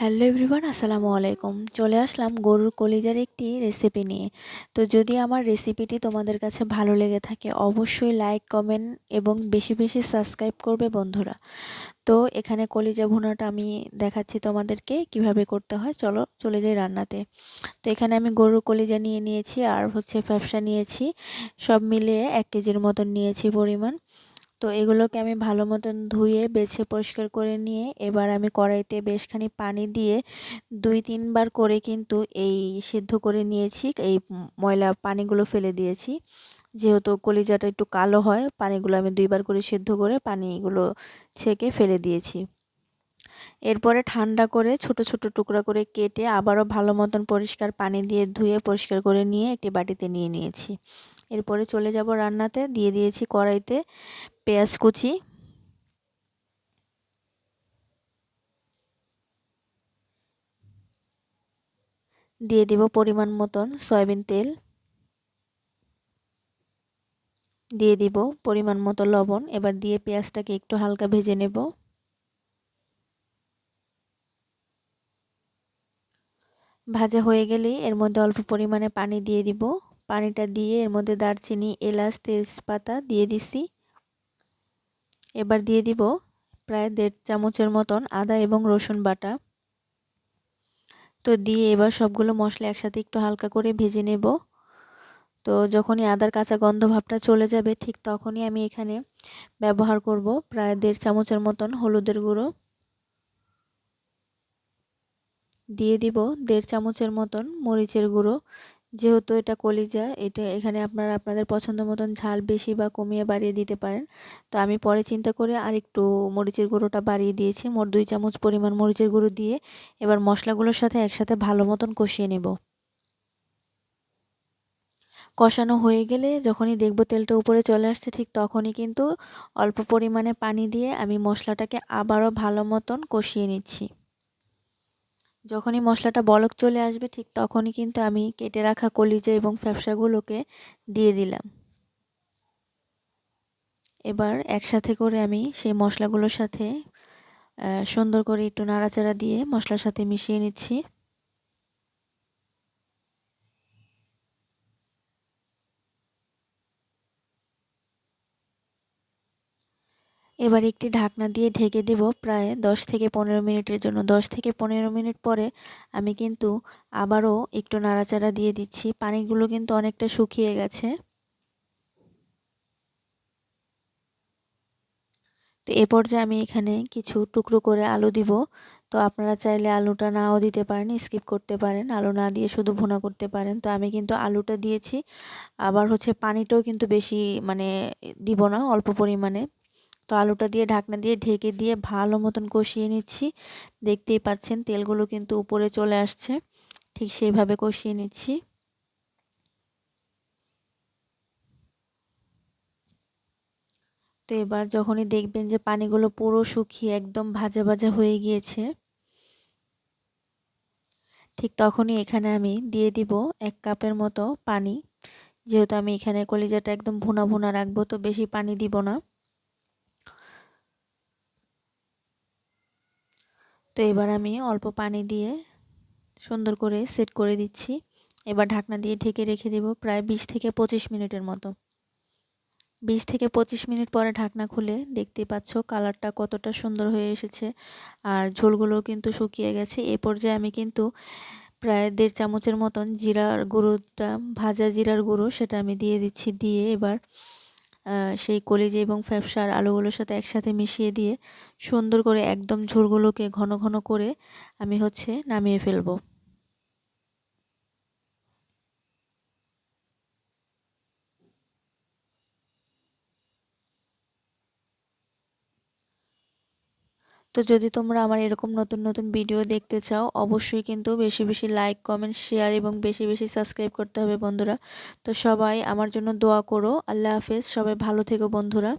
Hello everyone, আসসালামু আলাইকুম। চলে আসলাম গরুর কলিজার একটি রেসিপি নিয়ে। তো যদি আমার রেসিপিটি তোমাদের কাছে ভালো লেগে থাকে, অবশ্যই লাইক, কমেন্ট এবং বেশি বেশি সাবস্ক্রাইব করবে বন্ধুরা। তো এখানে কলিজা ভুনাটা আমি দেখাচ্ছি তোমাদেরকে কীভাবে করতে হয়। চলো, চলে যাই রান্নাতে। তো এখানে আমি গরুর কলিজা নিয়ে নিয়েছি আর হচ্ছে ফ্যাপসা নিয়েছি। সব মিলিয়ে এক কেজির মতন নিয়েছি পরিমাণ। তো এগুলোকে আমি ভালো মতন ধুয়ে, বেছে পরিষ্কার করে নিয়ে এবার আমি কড়াইতে বেশখানি পানি দিয়ে দুই তিনবার করে কিন্তু এই সিদ্ধ করে নিয়েছি, এই ময়লা পানিগুলো ফেলে দিয়েছি। যেহেতু কলিজাটা একটু কালো হয়, পানিগুলো আমি দুইবার করে সিদ্ধ করে পানিগুলো ছেঁকে ফেলে দিয়েছি। এরপরে ঠান্ডা করে ছোট ছোট টুকরা করে কেটে আবারও ভালো মতন পরিষ্কার পানি দিয়ে ধুয়ে পরিষ্কার করে নিয়ে একটি বাটিতে নিয়ে নিয়েছি। এরপরে চলে যাব রান্নাতে, দিয়ে দিয়েছি কড়াইতে পেঁয়াজ কুচি। দিয়ে দিব পরিমাণ মতন সয়াবিন তেল। দিয়ে দিব পরিমাণ মতো লবণ। এবার দিয়ে পেঁয়াজটাকে একটু হালকা ভেজে নেব। ভাজা হয়ে গেলেই এর মধ্যে অল্প পরিমাণে পানি দিয়ে দিব। পানিটা দিয়ে এর মধ্যে দারচিনি, এলাচ, তেজপাতা দিয়ে দিছি। এবার দিয়ে দিব প্রায় দেড় চামচের মতন আদা এবং রসুন বাটা। তো দিয়ে এবার সবগুলো মশলা একসাথে একটু হালকা করে ভেজে নেব। তো যখনই আদার কাঁচা গন্ধ ভাবটা চলে যাবে, ঠিক তখনই আমি এখানে ব্যবহার করব প্রায় দেড় চামচের মতন হলুদের গুঁড়ো। দিয়ে দিব দেড় চামচের মতন মরিচের গুঁড়ো যেহেতু এটা কলিজা, এটা এখানে আপনারা আপনাদের পছন্দ মতন ঝাল বেশি বা কমিয়ে বাড়িয়ে দিতে পারেন। তো আমি পরে চিন্তা করে আর একটু মরিচের গুঁড়োটা বাড়িয়ে দিয়েছি। মোট দুই চামচ পরিমাণ মরিচের গুঁড়ো দিয়ে এবার মশলাগুলোর সাথে একসাথে ভালো মতন কষিয়ে নেব। কষানো হয়ে গেলে যখনই দেখব তেলটা উপরে চলে আসছে, ঠিক তখনই কিন্তু অল্প পরিমাণে পানি দিয়ে আমি মশলাটাকে আবারও ভালো মতন কষিয়ে নিচ্ছি। যখনই মশলাটা বলক চলে আসবে, ঠিক তখনই কিন্তু আমি কেটে রাখা কলিজা এবং ফ্যাপসাগুলোকে দিয়ে দিলাম। এবার একসাথে করে আমি সেই মশলাগুলোর সাথে সুন্দর করে একটু নাড়াচাড়া দিয়ে মশলার সাথে মিশিয়ে নিচ্ছি। এবার একটি ঢাকনা দিয়ে ঢেকে দেব প্রায় 10 থেকে পনেরো মিনিটের জন্য। 10 থেকে পনেরো মিনিট পরে আমি কিন্তু আবারও একটু নাড়াচাড়া দিয়ে দিচ্ছি। পানিগুলো কিন্তু অনেকটা শুকিয়ে গেছে। তো এ পর্যায়ে আমি এখানে কিছু টুকরো করে আলু দিব। তো আপনারা চাইলে আলুটা নাও দিতে পারেন, স্কিপ করতে পারেন। আলু না দিয়ে শুধু ভুনা করতে পারেন। তো আমি কিন্তু আলুটা দিয়েছি। আবার হচ্ছে পানিটাও কিন্তু বেশি মানে দিব না, অল্প পরিমাণে। তো আলুটা দিয়ে ঢাকনা দিয়ে ঢেকে দিয়ে ভালো মতন কষিয়ে নিচ্ছি। দেখতেই পাচ্ছেন তেলগুলো কিন্তু উপরে চলে আসছে। ঠিক সেইভাবে কষিয়ে নিচ্ছি। তো এবার যখনই দেখবেন যে পানিগুলো পুরো শুকিয়ে একদম ভাজা ভাজা হয়ে গিয়েছে, ঠিক তখনই এখানে আমি দিয়ে দিব এক কাপের মতো পানি। যেহেতু আমি এখানে কলিজাটা একদম ভুনা ভুনা রাখব, তো বেশি পানি দিব না। তো এবার আমি অল্প পানি দিয়ে সুন্দর করে সেট করে দিচ্ছি। এবার ঢাকনা দিয়ে ঢেকে রেখে দেব প্রায় বিশ থেকে পঁচিশ মিনিটের মতো। বিশ থেকে পঁচিশ মিনিট পরে ঢাকনা খুলে দেখতে পাচ্ছ কালারটা কতটা সুন্দর হয়ে এসেছে আর ঝোলগুলো কিন্তু শুকিয়ে গেছে। এ পর্যায়ে আমি কিন্তু প্রায় দেড় চামচের মতন জিরার গুঁড়োটা, ভাজা জিরার গুঁড়ো সেটা আমি দিয়ে দিচ্ছি। দিয়ে এবার সেই কলিজে এবং ফ্যাপসার আলোগুলোর সাথে একসাথে মিশিয়ে দিয়ে সুন্দর করে একদম ঝোলগুলোকে ঘন ঘন করে আমি হচ্ছে নামিয়ে ফেলব। তো যদি তোমরা আমার এরকম নতুন নতুন ভিডিও দেখতে চাও, অবশ্যই কিন্তু বেশি বেশি লাইক কমেন্ট শেয়ার এবং বেশি বেশি সাবস্ক্রাইব করতে হবে বন্ধুরা। তো সবাই আমার জন্য দোয়া করো। আল্লাহ হাফেজ। সবাই ভালো থেকো বন্ধুরা।